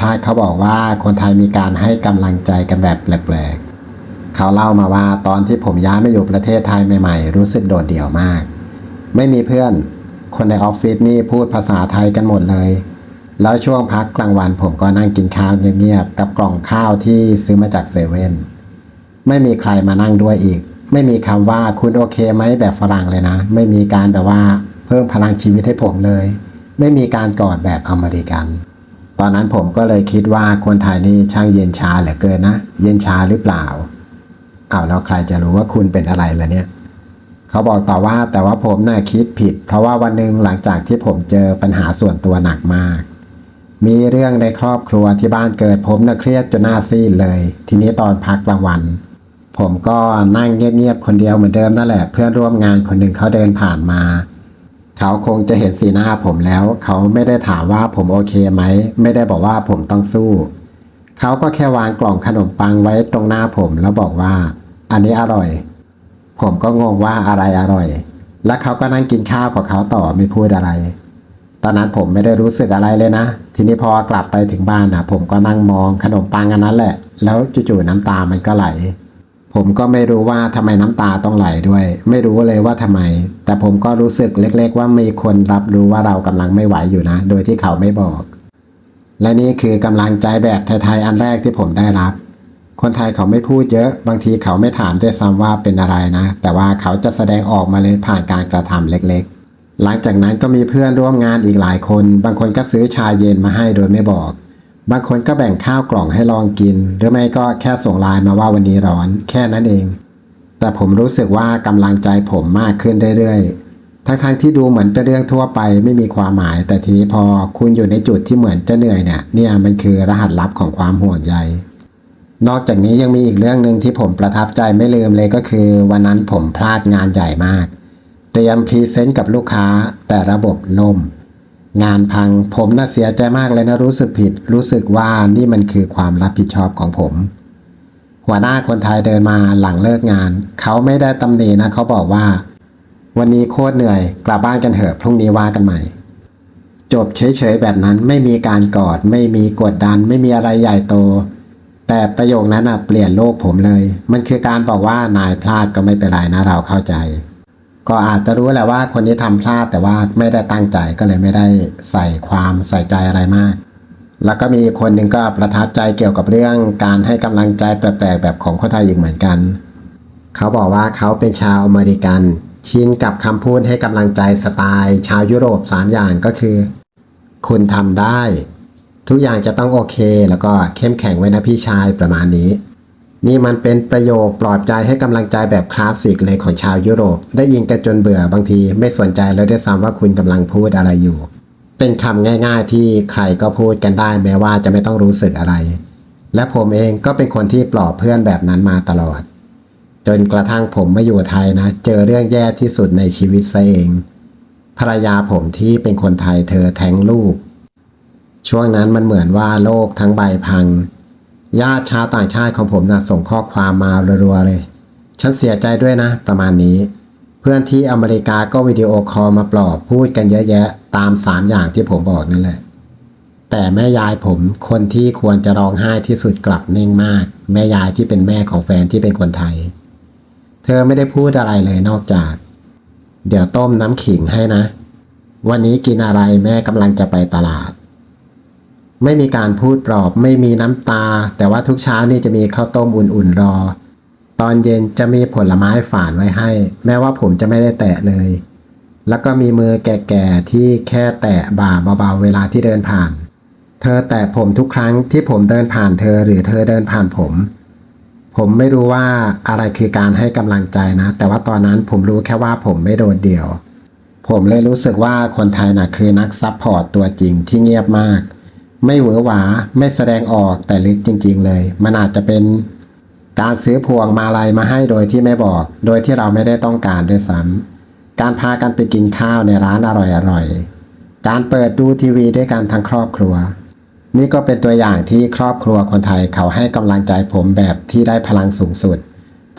ชาติเขาบอกว่าคนไทยมีการให้กำลังใจกันแบบแปลกๆ เขาเล่ามาว่าตอนที่ผมย้ายมาอยู่ประเทศไทยใหม่ๆ รู้สึกโดดเดี่ยวมาก ไม่มีเพื่อน คนในออฟฟิศนี่พูดภาษาไทยกันหมดเลย แล้วช่วงพักกลางวันผมก็นั่งกินข้าวเงียบๆ กับกล่องข้าวที่ซื้อมาจากเซเว่น ไม่มีใครมานั่งด้วยอีก ไม่มีคำว่าคุณโอเคไหมแบบฝรั่งเลยนะ ไม่มีการแบบว่าเพิ่มพลังชีวิตให้ผมเลย ไม่มีการกอดแบบอเมริกัน ตอนนั้นผมก็เลยคิดว่าคนไทยนี่ช่างเย็นชาเหลือเกินนะ เย็นชาหรือเปล่าอ้าวแล้วใครจะรู้ว่าคุณเป็นอะไรล่ะเนี่ย เขาบอกต่อว่าแต่ว่าผมน่ะคิดผิด เพราะว่าวันหนึ่งหลังจากที่ผมเจอปัญหาส่วนตัวหนักมาก มีเรื่องในครอบครัวที่บ้านเกิดผมน่ะเครียดจนหน้าซีดเลย ทีนี้ตอนพักกลางวัน ผมก็นั่งเงียบๆคนเดียวเหมือนเดิมนั่นแหละ เพื่อนร่วมงานคนหนึ่งเขาเดินผ่านมา เขาคงจะเห็นสีหน้าผมแล้ว เขาไม่ได้ถามว่าผมโอเคไหม ไม่ได้บอกว่าผมต้องสู้ เขาก็แค่วางกล่องขนมปังไว้ตรงหน้าผมแล้วบอกว่า อันนี้อร่อย ผมก็งงว่าอะไรอร่อย แล้วเขาก็นั่งกินข้าวกับเขาต่อไม่พูดอะไร ตอนนั้นผมไม่ได้รู้สึกอะไรเลยนะ ทีนี้พอกลับไปถึงบ้านนะผมก็นั่งมองขนมปังอันนั้นแหละ แล้วจู่ๆน้ำตามันก็ไหล ผมก็ไม่รู้ว่าทำไมน้ำตาต้องไหลด้วย ไม่รู้เลยว่าทำไม แต่ผมก็รู้สึกเล็ก ๆ ว่ามีคนรับรู้ว่าเรากำลังไม่ไหวอยู่นะ โดยที่เขาไม่บอก และนี่คือกำลังใจแบบไทยๆอันแรกที่ผมได้รับ คนไทยเขาไม่พูดเยอะ บางทีเขาไม่ถามด้วยซ้ำว่าเป็นอะไรนะ แต่ว่าเขาจะแสดงออกมาเลยผ่านการกระทำเล็กๆ หลังจากนั้นก็มีเพื่อนร่วมงานอีกหลายคน บางคนก็ซื้อชาเย็นมาให้โดยไม่บอก บางคนก็แบ่งข้าวกล่องให้ลองกิน หรือไม่ก็แค่ส่งไลน์มาว่าวันนี้ร้อน แค่นั้นเอง แต่ผมรู้สึกว่ากำลังใจผมมากขึ้นเรื่อยๆ ทั้งๆที่ดูเหมือนเป็นเรื่องทั่วไปไม่มีความหมาย แต่ทีนี้พอคุณอยู่ในจุดที่เหมือนจะเหนื่อยเนี่ยเนี่ยมันคือรหัสลับของความห่วงใยนอกจากนี้ยังมีอีกเรื่องหนึ่งที่ผมประทับใจไม่ลืมเลยก็คือ วันนั้นผมพลาดงานใหญ่มาก เตรียมพรีเซนต์กับลูกค้าแต่ระบบล่ม งานพังผมน่าเสียใจมากเลยนะรู้สึกผิด รู้สึกว่านี่มันคือความรับผิดชอบของผม หัวหน้าคนไทยเดินมาหลังเลิกงาน เขาไม่ได้ตำหนินะเขาบอกว่า วันนี้โคตรเหนื่อย กลับบ้านกันเถอะพรุ่งนี้ว่ากันใหม่ จบเฉยๆแบบนั้นไม่มีการกอด ไม่มีกดดัน ไม่มีอะไรใหญ่โต แต่ประโยคนั้นอะเปลี่ยนโลกผมเลย มันคือการบอกว่านายพลาดก็ไม่เป็นไรนะเราเข้าใจ ก็อาจจะรู้แหละว่าคนนี้ทำพลาดแต่ว่าไม่ได้ตั้งใจก็เลยไม่ได้ใส่ความใส่ใจอะไรมาก แล้วก็มีคนหนึ่งก็ประทับใจเกี่ยวกับเรื่องการให้กำลังใจแปลกๆแบบของคนไทยอีกเหมือนกัน เขาบอกว่าเขาเป็นชาวอเมริกันชินกับคำพูดให้กำลังใจสไตล์ ชาวยุโรป 3 อย่างก็คือ คุณทำได้ ทุกอย่างจะต้องโอเค แล้วก็เข้มแข็งไว้นะพี่ชายประมาณนี้ นี่มันเป็นประโยคปลอบใจให้กำลังใจแบบคลาสสิกเลยของชาวยุโรป ได้ยินกันจนเบื่อบางทีไม่สนใจแล้วด้วยซ้ำว่าคุณกำลังพูดอะไรอยู่ เป็นคำง่ายๆที่ใครก็พูดกันได้แม้ว่าจะไม่ต้องรู้สึกอะไร และผมเองก็เป็นคนที่ปลอบเพื่อนแบบนั้นมาตลอด จนกระทั่งผมมาอยู่ไทยนะ เจอเรื่องแย่ที่สุดในชีวิตซะเอง ภรรยาผมที่เป็นคนไทยเธอแท้งลูก ช่วงนั้นมันเหมือนว่าโลกทั้งใบพัง ญาติชาวต่างชาติของผมนะส่งข้อความมารัวๆเลย ฉันเสียใจด้วยนะ ประมาณนี้ เพื่อนที่อเมริกาก็วิดีโอคอลมาปลอบพูดกันเยอะแยะตามสามอย่างที่ผมบอกนั่นแหละ แต่แม่ยายผมคนที่ควรจะร้องไห้ที่สุดกลับนิ่งมาก แม่ยายที่เป็นแม่ของแฟนที่เป็นคนไทย เธอไม่ได้พูดอะไรเลยนอกจาก เดี๋ยวต้มน้ำขิงให้นะ วันนี้กินอะไรแม่กำลังจะไปตลาด ไม่มีการพูดปลอบ ไม่มีน้ำตา แต่ว่าทุกเช้านี่จะมีข้าวต้มอุ่นๆรอ ตอนเย็นจะมีผลไม้ฝานไว้ให้ แม้ว่าผมจะไม่ได้แตะเลย แล้วก็มีมือแก่ๆที่แค่แตะบ่าเบาๆเวลาที่เดินผ่าน เธอแตะผมทุกครั้งที่ผมเดินผ่านเธอหรือเธอเดินผ่านผม ผมไม่รู้ว่าอะไรคือการให้กำลังใจนะ แต่ว่าตอนนั้นผมรู้แค่ว่าผมไม่โดดเดี่ยว ผมเลยรู้สึกว่าคนไทยนะคือนักซัพพอร์ตตัวจริงที่เงียบมาก ไม่เหวือหวาไม่แสดงออกแต่ลึกจริง ๆ เลย มันอาจจะเป็นการซื้อพวงมาลัยมาให้โดยที่ไม่บอก โดยที่เราไม่ได้ต้องการด้วยซ้ำการพากันไปกินข้าวในร้านอร่อยๆการเปิดดูทีวีด้วยกันทั้งครอบครัว นี่ก็เป็นตัวอย่างที่ครอบครัวคนไทยเขาให้กำลังใจผมแบบที่ได้พลังสูงสุด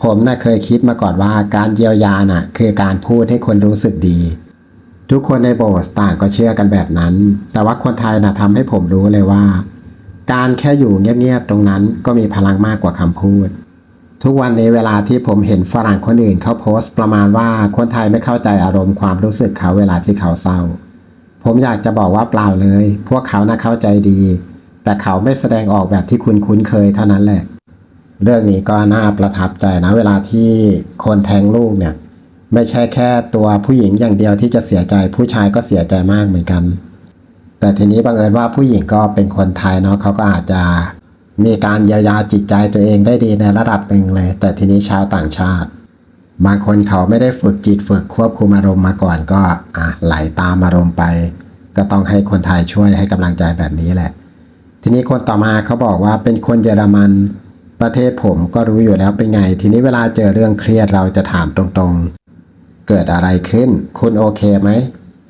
ผมน่ะเคยคิดมาก่อนว่าการเยียวยาน่ะ คือการพูดให้คนรู้สึกดี ทุกคนในโบสถ์ต่างก็เชื่อกันแบบนั้น แต่ว่าคนไทยนะทำให้ผมรู้เลยว่า การแค่อยู่เงียบๆตรงนั้นก็มีพลังมากกว่าคำพูด ทุกวันนี้เวลาที่ผมเห็นฝรั่งคนอื่นเขาโพสต์ประมาณว่าคนไทยไม่เข้าใจอารมณ์ความรู้สึกเขาเวลาที่เขาเศร้า ผมอยากจะบอกว่าเปล่าเลย พวกเขาน่าเข้าใจดี แต่เขาไม่แสดงออกแบบที่คุณคุ้นเคยเท่านั้นแหละ เรื่องนี้ก็น่าประทับใจนะเวลาที่คนแทงลูกเนี่ย ไม่ใช่แค่ตัวผู้หญิงอย่างเดียวที่จะเสียใจ ผู้ชายก็เสียใจมากเหมือนกัน แต่ทีนี้บังเอิญว่าผู้หญิงก็เป็นคนไทยเนาะเขาก็อาจจะมีการเยียวยาจิตใจตัวเองได้ดีในระดับหนึ่งเลย แต่ทีนี้ชาวต่างชาติ บางคนเขาไม่ได้ฝึกจิตฝึกควบคุมอารมณ์มาก่อนก็อะไหลตามอารมณ์ไป ก็ต้องให้คนไทยช่วยให้กำลังใจแบบนี้แหละ ทีนี้คนต่อมาเขาบอกว่าเป็นคนเยอรมันประเทศผมก็รู้อยู่แล้วเป็นไง ทีนี้เวลาเจอเรื่องเครียดเราจะถามตรงๆ เกิดอะไรขึ้น คุณโอเคไหม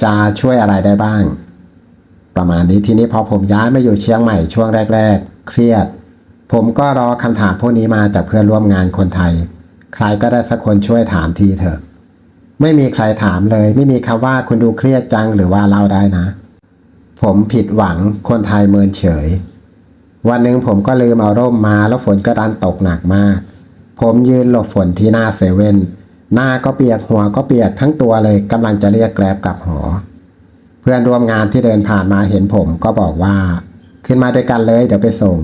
จะช่วยอะไรได้บ้าง ประมาณนี้ทีนี้พอผมย้ายมาอยู่เชียงใหม่ช่วงแรก ๆ เครียด ผมก็รอคำถามพวกนี้มาจากเพื่อนร่วมงานคนไทย ใครก็ได้สักคนช่วยถามทีเถอะ ไม่มีใครถามเลย ไม่มีคำว่าคุณดูเครียดจังหรือว่าเล่าได้นะ ผมผิดหวังคนไทยเมินเฉย วันหนึ่งผมก็ลืมเอาร่มมาแล้วฝนก็ดันตกหนักมาก ผมยืนหลบฝนที่หน้าเซเว่น หน้าก็เปียกหัวก็เปียกทั้งตัวเลยกำลังจะเรียกแกร็บกลับหอ เพื่อนร่วมงานที่เดินผ่านมาเห็นผมก็บอกว่า ขึ้นมาด้วยกันเลยเดี๋ยวไปส่ง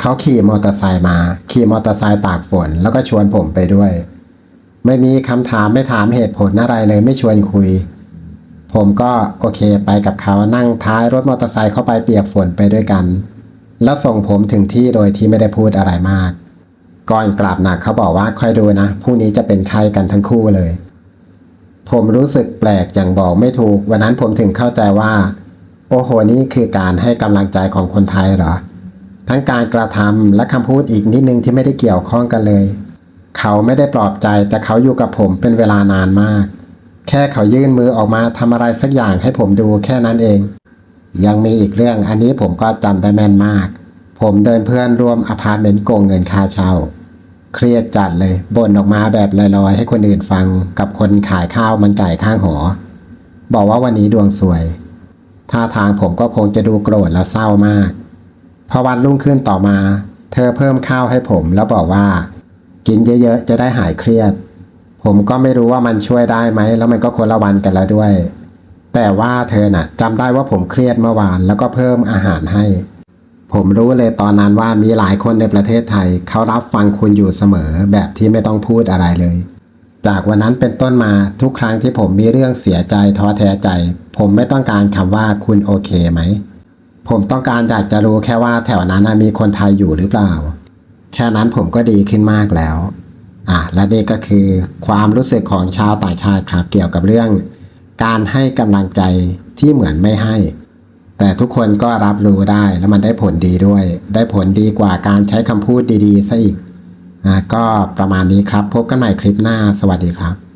เขาขี่มอเตอร์ไซค์มา ขี่มอเตอร์ไซค์ตากฝน แล้วก็ชวนผมไปด้วย ไม่มีคำถามไม่ถามเหตุผลอะไรเลยไม่ชวนคุย ผมก็โอเคไปกับเขานั่งท้ายรถมอเตอร์ไซค์เข้าไปเปียกฝนไปด้วยกัน แล้วส่งผมถึงที่โดยที่ไม่ได้พูดอะไรมาก ก่อนกลับนะเขาบอกว่าค่อยดูนะพรุ่งนี้จะเป็นไข้กันทั้งคู่เลย ผมรู้สึกแปลกอย่างบอกไม่ถูก วันนั้นผมถึงเข้าใจว่า โอ้โหนี่คือการให้กำลังใจของคนไทยเหรอ ทั้งการกระทำและคำพูดอีกนิดนึงที่ไม่ได้เกี่ยวข้องกันเลย เขาไม่ได้ปลอบใจแต่เขาอยู่กับผมเป็นเวลานานมาก แค่เขายื่นมือออกมาทำอะไรสักอย่างให้ผมดูแค่นั้นเอง ยังมีอีกเรื่องอันนี้ผมก็จำได้แม่นมากผมเดินเพื่อนร่วมอพาร์ตเมนต์โกงเงินค่าเช่า เครียดจัดเลยบ่นออกมาแบบลอยๆ ให้คนอื่นฟังกับคนขายข้าวมันไก่ข้างหอ บอกว่าวันนี้ดวงสวยท่าทางผมก็คงจะดูโกรธแล้วเศร้ามากพอวันรุ่งขึ้นต่อมา เธอเพิ่มข้าวให้ผมแล้วบอกว่า กินเยอะๆจะได้หายเครียด ผมก็ไม่รู้ว่ามันช่วยได้ไหม แล้วมันก็คนละวันกันแล้วด้วย แต่ว่าเธอน่ะจำได้ว่าผมเครียดเมื่อวานแล้วก็เพิ่มอาหารให้ ผมรู้เลยตอนนั้นว่ามีหลายคนในประเทศไทย เขารับฟังคุณอยู่เสมอแบบที่ไม่ต้องพูดอะไรเลย จากวันนั้นเป็นต้นมาทุกครั้งที่ผมมีเรื่องเสียใจท้อแท้ใจ ผมไม่ต้องการคำว่าคุณโอเคไหม ผมต้องการอยากจะรู้แค่ว่าแถวนั้นมีคนไทยอยู่หรือเปล่า แค่นั้นผมก็ดีขึ้นมากแล้วอะและนี่ก็คือความรู้สึกของชาวต่างชาติครับเกี่ยวกับเรื่อง การให้กำลังใจที่เหมือนไม่ให้ แต่ทุกคนก็รับรู้ได้แล้วมันได้ผลดีด้วย ได้ผลดีกว่าการใช้คำพูดดีๆซะอีกอะก็ประมาณนี้ครับ พบกันใหม่คลิปหน้าสวัสดีครับ